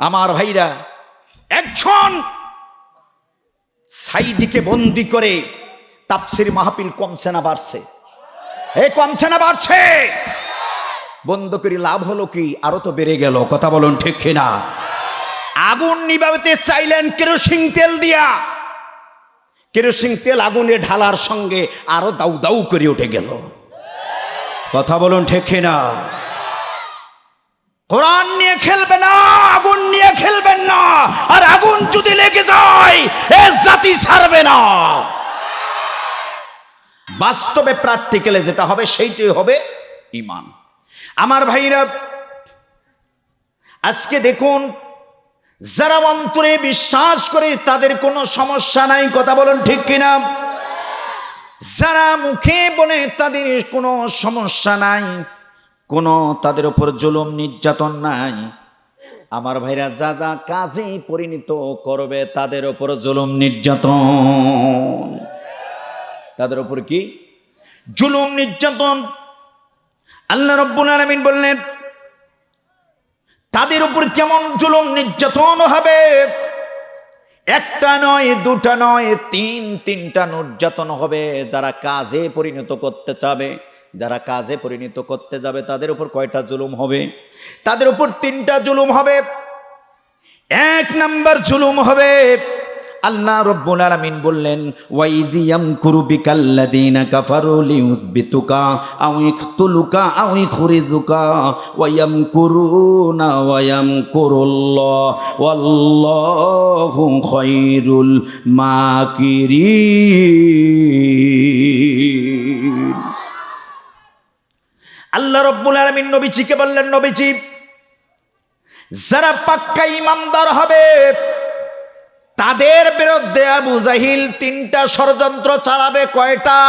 আমার ভাইরা, একজন সাইদিকে বন্দি করে তাপসির মাহফিল কমছে না বাড়ছে। এ কমছে না বাড়ছে! বন্ধ করে লাভ হলো কি? আরও তো বেড়ে গেল, কথা বলুন ঠিক কিনা? আগুন নিবাতে চাইলেন কেরোসিন তেল দিয়া। কেরোসিন তেল আগুনে ঢালার সঙ্গে আরও দাউ দাউ করে উঠে গেল। কথা বলুন ঠিক কিনা? কোরআন নিয়ে খেলবে না, আগুন নিয়ে খেলবেন না, আর আগুন যদি লেগে যায়, এ জাতি ছাড়বে না। বাস্তবে প্র্যাকটিক্যালে যেটা হবে, সেইটাই হবে ইমান আমার ভাইরা, আজকে দেখুন, যারা অন্তরে বিশ্বাস করে তাদের কোনো সমস্যা নাই, কথা বলুন ঠিক কিনা? যারা মুখে বলে তাদের কোনো সমস্যা নাই। কোনো তাদের উপর জুলুম, নির্যাতন নাই। আমার ভাইরা যা যা কাজে পরিণত করবে, তাদের ওপর জুলুম, নির্যাতন। তাদের ওপর কি? জুলুম, নির্যাতন। আল্লাহ রব্বুল আলমিন বললেন, তাদের উপর কেমন জুলুম, নির্যাতন হবে? একটা নয়, দুটা নয়, তিন, তিনটা নির্যাতন হবে যারা কাজে পরিণত করতে চাবে। যারা কাজে পরিণত করতে যাবে, তাদের উপর কয়টা জুলুম হবে? তাদের উপর তিনটা জুলুম হবে। এক নাম্বার জুলুম হবে, আল্লাহ রব্বুল আলামিন বললেন ওয়াইদিয়াম কুরুবিকাল্লাযীনা কাফারু লিউযবিতুকা আও ইকতুলুকা আও ইখরিজুকা ওয়ায়াম কুরুনা ওয়ায়াম কুরুল্লাহ ওয়াল্লাহু খায়রুল মাকিরিন। আল্লাহ রব্বুল আলামিন নবীজিকে বললেন, নবীজি, যারা পাক্কা ইমানদার হবে, তাদের বিরুদ্ধে আবু জাহিল তিনটা ষড়যন্ত্র চালাবে কয়টা?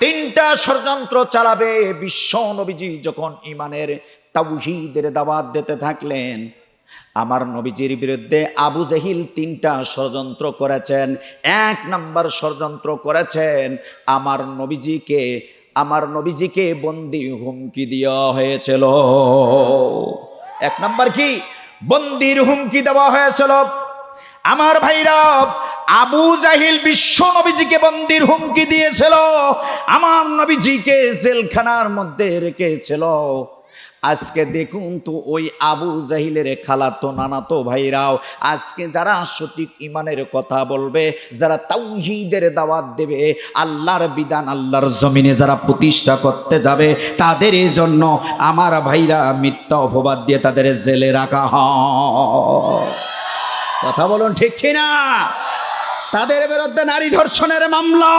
তিনটা ষড়যন্ত্র চালাবে। বিশ্ব নবীজি যখন ইমানের তাওহীদের দাওয়াত দিতে থাকলেন, আমার নবীজির বিরুদ্ধে আবু জাহিল তিনটা ষড়যন্ত্র করেছেন, এক নাম্বার ষড়যন্ত্র করেছেন আমার নবীজিকে আমার নবীজিকে বন্দি হুমকি দেওয়া হয়েছিল। এক নাম্বার কি? বন্দির হুমকি দেওয়া হয়েছিল। আমার ভাইরব আবু জাহিল বিশ্ব নবীজিকে বন্দির হুমকি দিয়েছিল। আমার নবীজিকে জেলখানার মধ্যে রেখেছিল। আজকে দেখুন তো ওই আবু জাহিলের খালাতো নানাতো ভাইরাও। আজকে যারা সঠিক ইমানের কথা বলবে, যারা তাওহীদের দাওয়াত দেবে, আল্লাহর বিধান আল্লাহর জমিনে যারা প্রতিষ্ঠা করতে যাবে, তাদের জন্য আমার ভাইরা মিথ্যা অপবাদ দিয়ে তাদের জেলে রাখা হয়। কথা বলুন ঠিক কিনা? তাদের বিরুদ্ধে নারী ধর্ষণের মামলা,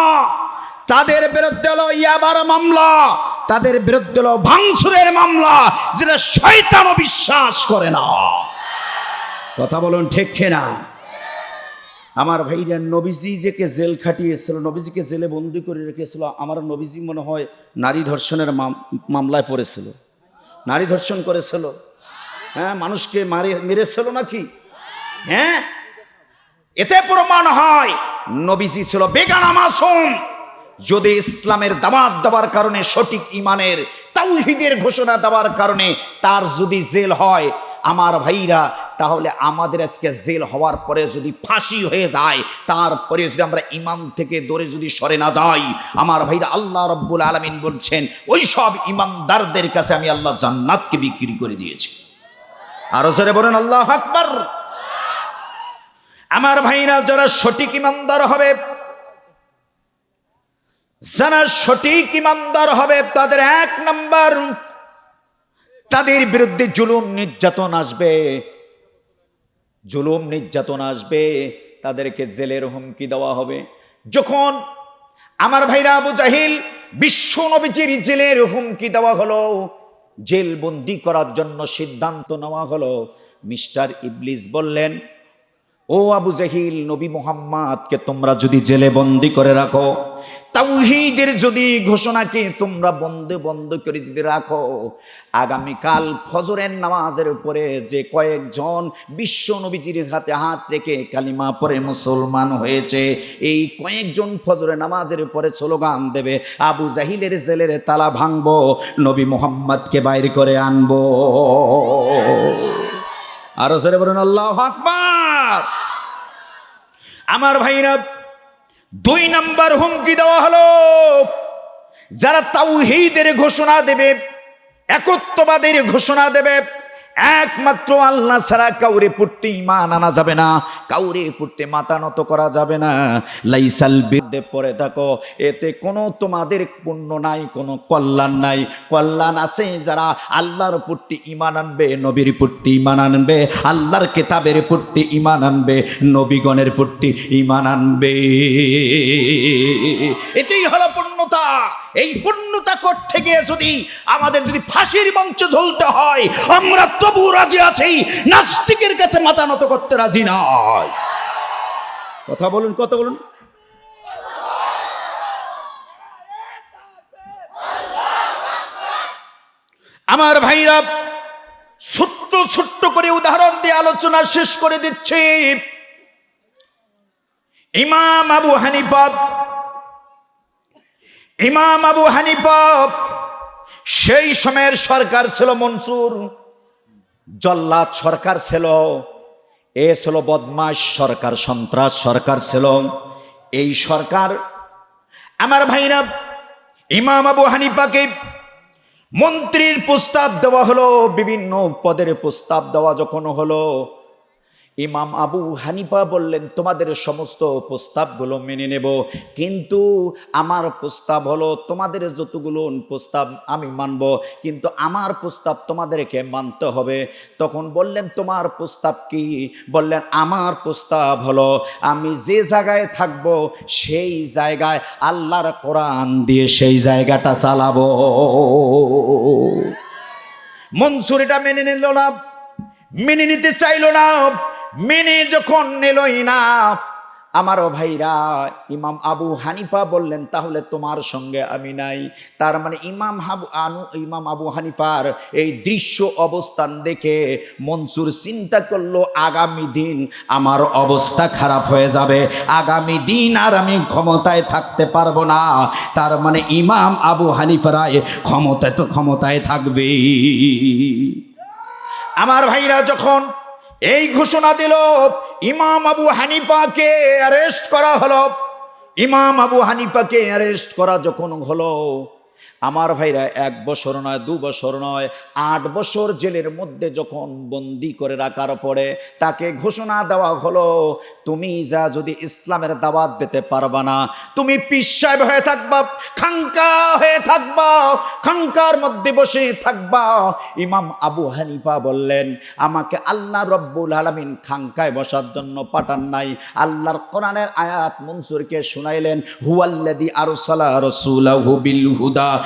তাদের বিরুদ্ধে হলো ইয়াবার মামলা। তাদের বিরুদ্ধে হলো ভাঙচুরের মামলা যেটা শয়তানও বিশ্বাস করে না। কথা বলুন ঠিক কিনা? আমার ভাইরা নবীজি যেকে জেল খাটিয়েছিল, নবীজিকে জেলে বন্দি করে রেখেছিল, আমার নবীজি মনে হয় নারী ধর্ষণের মামলায় পড়েছিল। নারী ধর্ষণ করেছিল। হ্যাঁ মানুষকে মারে, মেরেছিল নাকি? হ্যাঁ? এতে প্রমাণ হয়, নবীজি ছিল বেগানা মাসুম। যদি ইসলামের দাবাত দেওয়ার কারণে সঠিক ইমানের তাওহীদের ঘোষণা দেওয়ার কারণে তার যদি জেল হয়, আমার ভাইরা, তাহলে আমাদের আজকে জেল হওয়ার পরে যদি ফাঁসি হয়ে যায়, তারপরে যদি আমরা ইমান থেকে দৌড়ে যদি সরে না যাই, আমার ভাইরা আল্লাহ রব্বুল আলমিন বলছেন, ওই সব ইমানদারদের কাছে আমি আল্লাহ জান্নাতকে বিক্রি করে দিয়েছি। আরও জোরে বলেন, আল্লাহ আকবার। আমার ভাইরা, যারা সঠিক ইমানদার হবে যারা সঠিক ইমানদার হবে তাদের এক নাম্বার। তাদের বিরুদ্ধে জুলুম নির্যাতন আসবে। জুলুম নির্যাতন আসবে, তাদেরকে জেলের হুমকি দেওয়া হবে। যখন আমার ভাইরা আবু জাহিল বিশ্ব নবীজির জেলের হুমকি দেওয়া হলো জেল বন্দি করার জন্য সিদ্ধান্ত নেওয়া হলো, মিস্টার ইবলিস বললেন ও আবু জাহিল, নবী মোহাম্মদকে তোমরা যদি জেলে বন্দি করে রাখো, তাওহীদের যদি ঘোষণাকে তোমরা বন্দে বন্ধ করে যদি রাখো, আগামীকাল ফজরের নামাজের উপরে যে কয়েকজন বিশ্ব নবীজির হাতে হাত রেখে কালিমা পরে মুসলমান হয়েছে, এই কয়েকজন ফজরের নামাজের উপরে স্লোগান দেবে, আবু জাহিলের জেলের তালা ভাঙবো, নবী মোহাম্মদকে বাইর করে আনব। আরও সেরে বলুন, আল্লাহ আকবার। আমার ভাইরা দুই নাম্বার হুমকি দেওয়া হলো। যারা তাও হেইদের ঘোষণা দেবে, একত্ববাদের ঘোষণা দেবে একমাত্র আল্লাহ ছাড়া কাউরে পড়তে ইমান আনা যাবে না, কাউরে পড়তে মাথা নত করা যাবে না। লাইসাল বিদ্যে পরে থাকো, এতে কোনো তোমাদের পুণ্য নাই, কোনো কল্যাণ নাই। কল্যাণ আছে যারা আল্লাহর পড়তে ইমান আনবে, নবীর পড়তে ইমান আনবে, আল্লাহর কেতাবের পড়তে ইমান আনবে, নবীগণের পড়তে ইমান আনবে। এতেই হলো পূর্ণতা এই পূর্ণতা করতে গিয়ে যদি আমাদের যদি ফাঁসির মঞ্চে ঝুলতে হয়, আমরা তবু রাজি আছি, নাস্তিকের কাছে মাথা নত করতে রাজি নয়। কথা বলুন কত বলুন। আমার ভাইরা, ছোট্ট ছোট্ট করে উদাহরণ দিয়ে আলোচনা শেষ করে দিচ্ছি। ইমাম আবু হানিফা ইমাম আবু হানিফা, সেই সময়ের সরকার ছিল মনসুর, জল্লাদ সরকার ছিল, এ ছিল বদমাস সরকার, সন্ত্রাস সরকার ছিল। এই সরকার আমার ভাইরা, ইমাম আবু হানিফাকে মন্ত্রীর প্রস্তাব দেওয়া হলো, বিভিন্ন পদের প্রস্তাব দেওয়া যখন হলো ইমাম আবু হানিফা বললেন, তোমাদের সমস্ত প্রস্তাবগুলো মেনে নেব, কিন্তু আমার প্রস্তাব হলো, তোমাদের যতগুলো প্রস্তাব আমি মানব, কিন্তু আমার প্রস্তাব তোমাদেরকে মানতে হবে। তখন বললেন, তোমার প্রস্তাব কি? বললেন, আমার প্রস্তাব হলো, আমি যে জায়গায় থাকব, সেই জায়গায় আল্লাহর কোরআন দিয়ে সেই জায়গাটা চালাবো। মনসুর এটা মেনে নিল না, মেনে নিতে চাইলো না। মেনে যখন নিলই না, আমারও ভাইরা ইমাম আবু হানিফা বললেন, তাহলে তোমার সঙ্গে আমি নাই। তার মানে ইমাম হাবু আনু ইমাম আবু হানিফার এই দৃশ্য অবস্থান দেখে মনসুর চিন্তা করল, আগামী দিন আমার অবস্থা খারাপ হয়ে যাবে। আগামী দিন আর আমি ক্ষমতায় থাকতে পারব না। তার মানে ইমাম আবু হানিফারায় ক্ষমতায় তো ক্ষমতায় থাকবে আমার ভাইরা যখন এই ঘোষণা দিল, ইমাম আবু হানিফাকে অ্যারেস্ট করা হলো। ইমাম আবু হানিফাকে অ্যারেস্ট করা যখন হলো আমার ভাইরা এক বছর নয়, দু বছর নয়, আট বছর জেলের মধ্যে যখন বন্দি করে রাখার পরে তাকে ঘোষণা দেওয়া হলো, তুমি যা যদি ইসলামের দাওয়াত দিতে পারবা না, তুমি পিসাব হয়ে থাকবা খাঙ্কা হয়ে থাকবা খাঙ্কার মধ্যে বসে থাকবা। ইমাম আবু হানিফা বললেন, আমাকে আল্লাহ রব্বুল আলমিন খাঙ্কায় বসার জন্য পাঠান নাই। আল্লাহর কোরআনের আয়াত মনসুরকে শুনাইলেন হুয়াল্লাদি আরসালা রাসূলাহু বিল হুদা।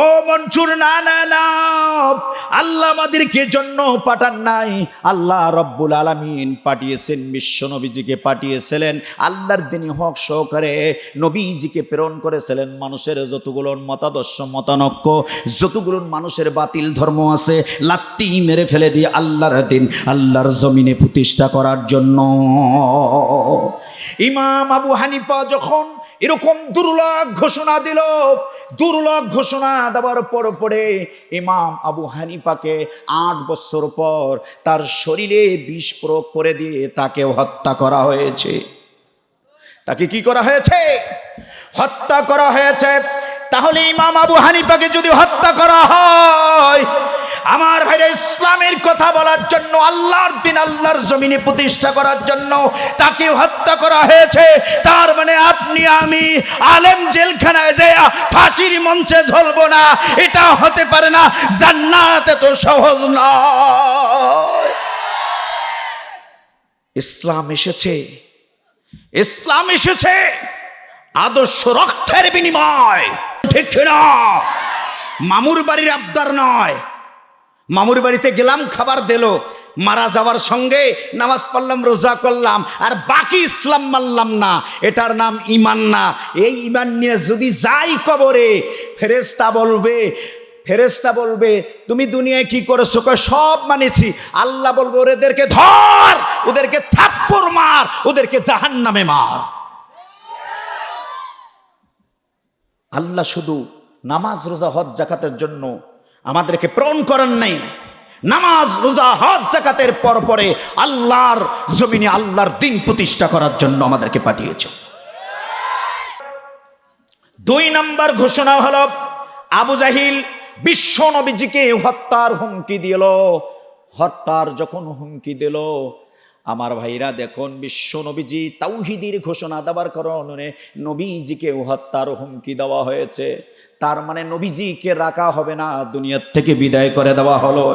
ও মনসুর না না আল্লাহ আমাদেরকে জন্য পাঠান নাই। আল্লাহ রব্বুল আলমিন পাঠিয়েছেন, বিশ্ব নবীজিকে পাঠিয়েছিলেন, আল্লাহর দিনই হক সহকারে নবীজিকে প্রেরণ করেছিলেন। মানুষের যতগুলো মতাদর্শ, মতানক্য যতগুলো মানুষের বাতিল ধর্ম আছে, লাত্তি মেরে ফেলে দিয়ে আল্লাহর দিন, আল্লাহর জমিনে প্রতিষ্ঠা করার জন্য। ইমাম আবু হানিফা যখন এরকম দুর্লভ ঘোষণা দিল দুর্লভ ঘোষণা দেওয়ার পর পরে ইমাম আবু হানিফাকে আট বছর পর তার শরীরে বিষ প্রয়োগ করে দিয়ে তাকে হত্যা করা হয়েছে। তাকে কি করা হয়েছে? হত্যা করা হয়েছে। তাহলে ইমাম আবু হানিফাকে যদি হত্যা করা হয় আমার ভাইরা ইসলামের কথা বলার জন্য, আল্লাহর দিন আল্লাহর জমিনে প্রতিষ্ঠা করার জন্য তাকে হত্যা করা হয়েছে। তার মানে আপনি, আমি আলেম জেলখানায় যে ফাঁসির মঞ্চে ঝলবো না। এটা হতে পারে না, জান্নাত এত সহজ নয়। ইসলাম এসেছে ইসলাম এসেছে আদর্শ রক্তের বিনিময়। ঠিক না মামুর বাড়ির আবদার নয়। মামুর বাড়িতে গেলাম, খাবার দিল। মারা যাওয়ার সঙ্গে নামাজ পড়লাম, রোজা করলাম, আর বাকি ইসলাম মানলাম না। এটার নাম ইমান না। এই ইমান নিয়ে যদি যাই কবরে ফেরেস্তা বলবে ফেরেস্তা বলবে, তুমি দুনিয়ায় কি করেছ? সব মানেছি। আল্লাহ বলবে, ওদেরকে ধর, ওদেরকে থাপ্পড় মার, ওদেরকে জাহান নামে মার। আল্লাহ শুধু নামাজ, রোজা, হজ, জাকাতের জন্য আমাদেরকে প্রণ করেন নাই। নামাজ, রোজা, হজ জাকাতের পর পরে আল্লাহর জমিনে আল্লাহর দিন প্রতিষ্ঠা করার জন্য আমাদেরকে পাঠিয়েছে। দুই নম্বর ঘোষণা হল, আবু জাহিল বিশ্ব নবীজিকে হত্যার হুমকি দিল। হত্যার যখন হুমকি দিল আমার ভাইরা, দেখুন, বিশ্ব নবীজি তাউহিদির ঘোষণা দেওয়ার কারণে নবীজিকে হত্যার হুমকি দেওয়া হয়েছে। তার মানে নবীজিকে রাখা হবে না, দুনিয়ার থেকে বিদায় করে দেওয়া হলো।